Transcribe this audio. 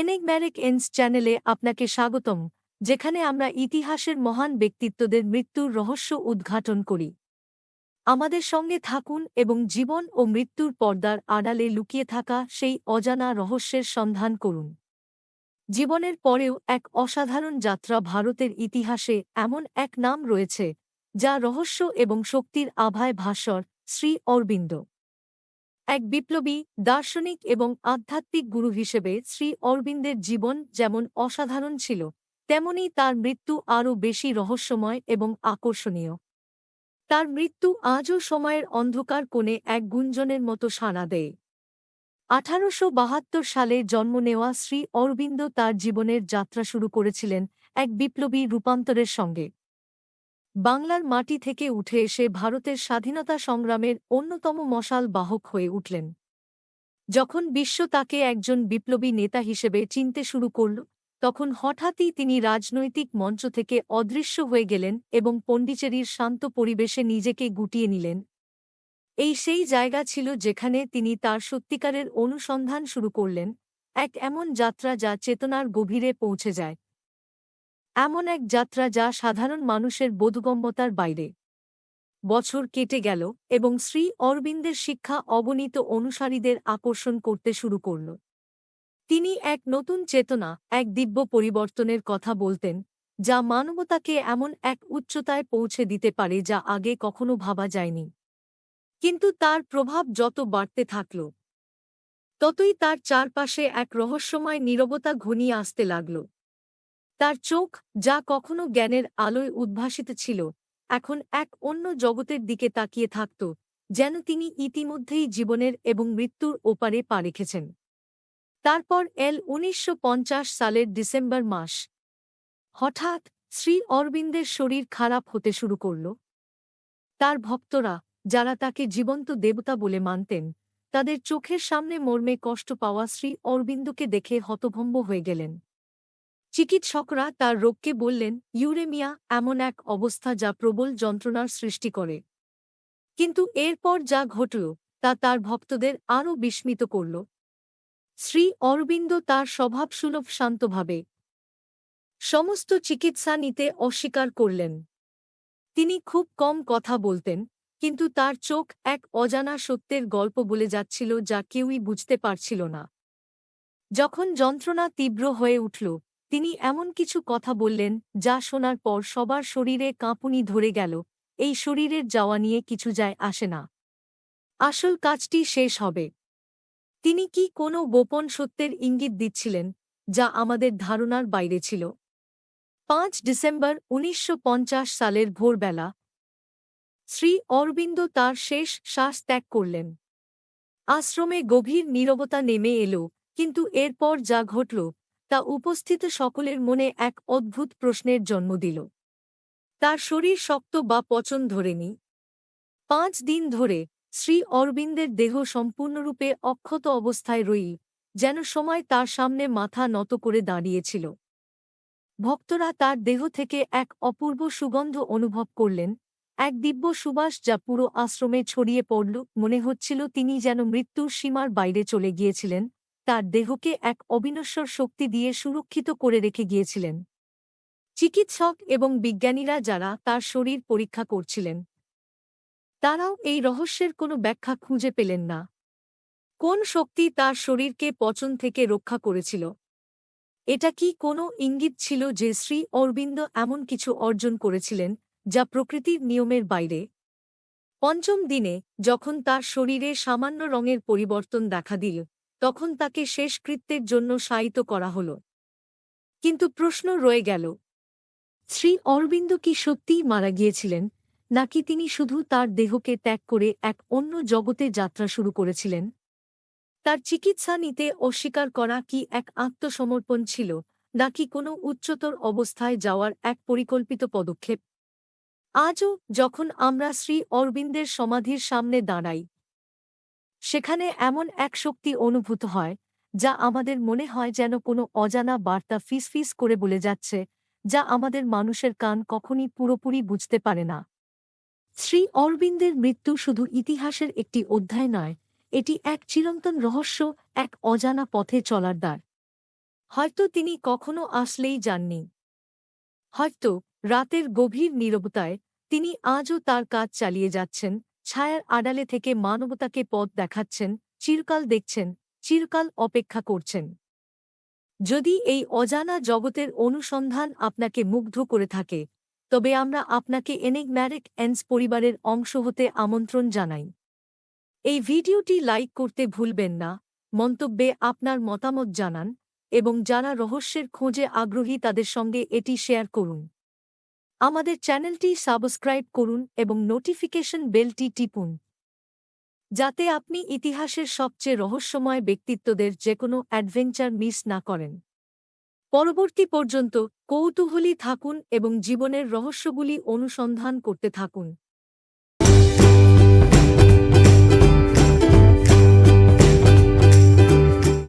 এনেগম্যারিক এন্স চ্যানেলে আপনাকে স্বাগতম, যেখানে আমরা ইতিহাসের মহান ব্যক্তিত্বদের মৃত্যুর রহস্য উদ্ঘাটন করি। আমাদের সঙ্গে থাকুন এবং জীবন ও মৃত্যুর পর্দার আড়ালে লুকিয়ে থাকা সেই অজানা রহস্যের সন্ধান করুন। জীবনের পরেও এক অসাধারণ যাত্রা ভারতের ইতিহাসে এমন এক নাম রয়েছে, যা রহস্য এবং শক্তির আভায় ভাস্বর শ্রী অরবিন্দ। এক বিপ্লবী, দার্শনিক এবং আধ্যাত্মিক গুরু হিসেবে শ্রী অরবিন্দের জীবন যেমন অসাধারণ ছিল, তেমনি তার মৃত্যু আরও বেশি রহস্যময় এবং আকর্ষণীয়। তার মৃত্যু আজও সময়ের অন্ধকার কোণে এক গুঞ্জনের মতো সাড়া দেয়। আঠারোশো বাহাত্তর সালে জন্ম নেওয়া শ্রী অরবিন্দ তার জীবনের যাত্রা শুরু করেছিলেন এক বিপ্লবী রূপান্তরের সঙ্গে। বাংলার মাটি থেকে উঠে এসে ভারতের স্বাধীনতা সংগ্রামের অন্যতম মশাল বাহক হয়ে উঠলেন। যখন বিশ্ব তাকে একজন বিপ্লবী নেতা হিসেবে চিনতে শুরু করল, তখন হঠাৎই তিনি রাজনৈতিক মঞ্চ থেকে অদৃশ্য হয়ে গেলেন এবং পণ্ডিচেরির শান্ত পরিবেশে নিজেকে গুটিয়ে নিলেন। এই সেই জায়গা ছিল যেখানে তিনি তার সত্যিকারের অনুসন্ধান শুরু করলেন, এক এমন যাত্রা যা চেতনার গভীরে পৌঁছে যায়। এমন এক যাত্রা যা সাধারণ মানুষের বোধগম্যতার বাইরে। বছর কেটে গেল এবং শ্রী অরবিন্দের শিক্ষা অগণিত অনুসারীদের আকর্ষণ করতে শুরু করল। তিনি এক নতুন চেতনা, এক দিব্য পরিবর্তনের কথা বলতেন, যা মানবতাকে এমন এক উচ্চতায় পৌঁছে দিতে পারে যা আগে কখনো ভাবা যায়নি। কিন্তু তার প্রভাব যত বাড়তে থাকল, ততই তার চারপাশে এক রহস্যময় নীরবতা ঘনিয়ে আসতে লাগল। তার চোখ, যা কখনো জ্ঞানের আলোয় উদ্ভাসিত ছিল, এখন এক অন্য জগতের দিকে তাকিয়ে থাকত, যেন তিনি ইতিমধ্যেই জীবনের এবং মৃত্যুর ওপারে পা রেখেছেন। তারপর এল উনিশশো পঞ্চাশ সালের ডিসেম্বর মাস। হঠাৎ শ্রী অরবিন্দের শরীর খারাপ হতে শুরু করল। তার ভক্তরা, যারা তাকে জীবন্ত দেবতা বলে মানতেন, তাদের চোখের সামনে মর্মে কষ্ট পাওয়া শ্রী অরবিন্দকে দেখে হতভম্ব হয়ে গেলেন। চিকিৎসকরা তার রোগকে বললেন, ইউরেমিয়া এমন এক অবস্থা যা প্রবল যন্ত্রণার সৃষ্টি করে। কিন্তু এরপর যা ঘটল, তা তার ভক্তদের আরও বিস্মিত করল। শ্রী অরবিন্দ তার স্বভাবসুলভ শান্তভাবে সমস্ত চিকিৎসা নিতে অস্বীকার করলেন। তিনি খুব কম কথা বলতেন, কিন্তু তার চোখ এক অজানা সত্যের গল্প বলে যাচ্ছিল যা কেউই বুঝতে পারছিল না। যখন যন্ত্রণা তীব্র হয়ে উঠল তিনি এমন কিছু কথা বললেন, যা শোনার পর সবার শরীরে কাঁপুনি ধরে গেল, এই শরীরের যাওয়া নিয়ে কিছু যায় আসে না। আসল কাজটি শেষ হবে। তিনি কি কোনো গোপন সত্যের ইঙ্গিত দিচ্ছিলেন, যা আমাদের ধারণার বাইরে ছিল? পাঁচ ডিসেম্বর উনিশশো পঞ্চাশ সালের ভোরবেলা, শ্রী অরবিন্দ তার শেষ শ্বাস ত্যাগ করলেন। আশ্রমে গভীর নীরবতা নেমে এল, কিন্তু এরপর যা ঘটল তা উপস্থিত সকলের মনে এক অদ্ভুত প্রশ্নের জন্ম দিল। তার শরীর শক্ত বা পচন ধরেনি। পাঁচ দিন ধরে শ্রী অরবিন্দের দেহ সম্পূর্ণরূপে অক্ষত অবস্থায় রই, যেন সময় তার সামনে মাথা নত করে দাঁড়িয়েছিল। ভক্তরা তার দেহ থেকে এক অপূর্ব সুগন্ধ অনুভব করলেন, এক দিব্য সুবাস যা পুরো আশ্রমে ছড়িয়ে পড়ল। মনে হচ্ছিল তিনি যেন মৃত্যুর সীমার বাইরে চলে গিয়েছিলেন তার দেহকে এক অবিনশ্বর শক্তি দিয়ে সুরক্ষিত করে রেখে গিয়েছিলেন। চিকিৎসক এবং বিজ্ঞানীরা যারা তার শরীর পরীক্ষা করছিলেন, তারাও এই রহস্যের কোনো ব্যাখ্যা খুঁজে পেলেন না। কোন শক্তি তার শরীরকে পচন থেকে রক্ষা করেছিল? এটা কি কোনো ইঙ্গিত ছিল যে শ্রী অরবিন্দ এমন কিছু অর্জন করেছিলেন যা প্রকৃতির নিয়মের বাইরে? পঞ্চম দিনে যখন তার শরীরে সামান্য রঙের পরিবর্তন দেখা দিল তখন তাকে শেষকৃত্যের জন্য শায়িত করা হল। কিন্তু প্রশ্ন রয়ে গেল, শ্রী অরবিন্দ কি সত্যিই মারা গিয়েছিলেন, নাকি তিনি শুধু তার দেহকে ত্যাগ করে এক অন্য জগতে যাত্রা শুরু করেছিলেন? তার চিকিৎসা নিতে অস্বীকার করা কি এক আত্মসমর্পণ ছিল, নাকি কোনো উচ্চতর অবস্থায় যাওয়ার এক পরিকল্পিত পদক্ষেপ? আজও যখন আমরা শ্রী অরবিন্দের সমাধির সামনে দাঁড়াই সেখানে এমন এক শক্তি অনুভূত হয়, যা আমাদের মনে হয় যেন কোনো অজানা বার্তা ফিসফিস করে বলে যাচ্ছে, যা আমাদের মানুষের কান কখনই পুরোপুরি বুঝতে পারে না। শ্রী অরবিন্দের মৃত্যু শুধু ইতিহাসের একটি অধ্যায় নয়, এটি এক চিরন্তন রহস্য, এক অজানা পথে চলার দ্বার। হয়তো তিনি কখনো আসলেই যাননি। হয়তো রাতের গভীর নীরবতায় তিনি আজও তার কাজ চালিয়ে যাচ্ছেন ছায়ার আড়ালে থেকে মানবতাকে পথ দেখাচ্ছেন, চিরকাল দেখছেন, চিরকাল অপেক্ষা করছেন। যদি এই অজানা জগতের অনুসন্ধান আপনাকে মুগ্ধ করে থাকে, তবে আমরা আপনাকে এনেগম্যারিক এন্স পরিবারের অংশ হতে আমন্ত্রণ জানাই। এই ভিডিওটি লাইক করতে ভুলবেন না, মন্তব্যে আপনার মতামত জানান এবং যারা রহস্যের খোঁজে আগ্রহী তাদের সঙ্গে এটি শেয়ার করুন। আমাদের চ্যানেলটি সাবস্ক্রাইব করুন এবং নোটিফিকেশন বেলটি টিপুন। যাতে আপনি ইতিহাসের সবচেয়ে রহস্যময় ব্যক্তিত্বদের যে কোনো অ্যাডভেঞ্চার মিস না করেন। পরবর্তী পর্যন্ত কৌতূহলী থাকুন এবং জীবনের রহস্যগুলি অনুসন্ধান করতে থাকুন।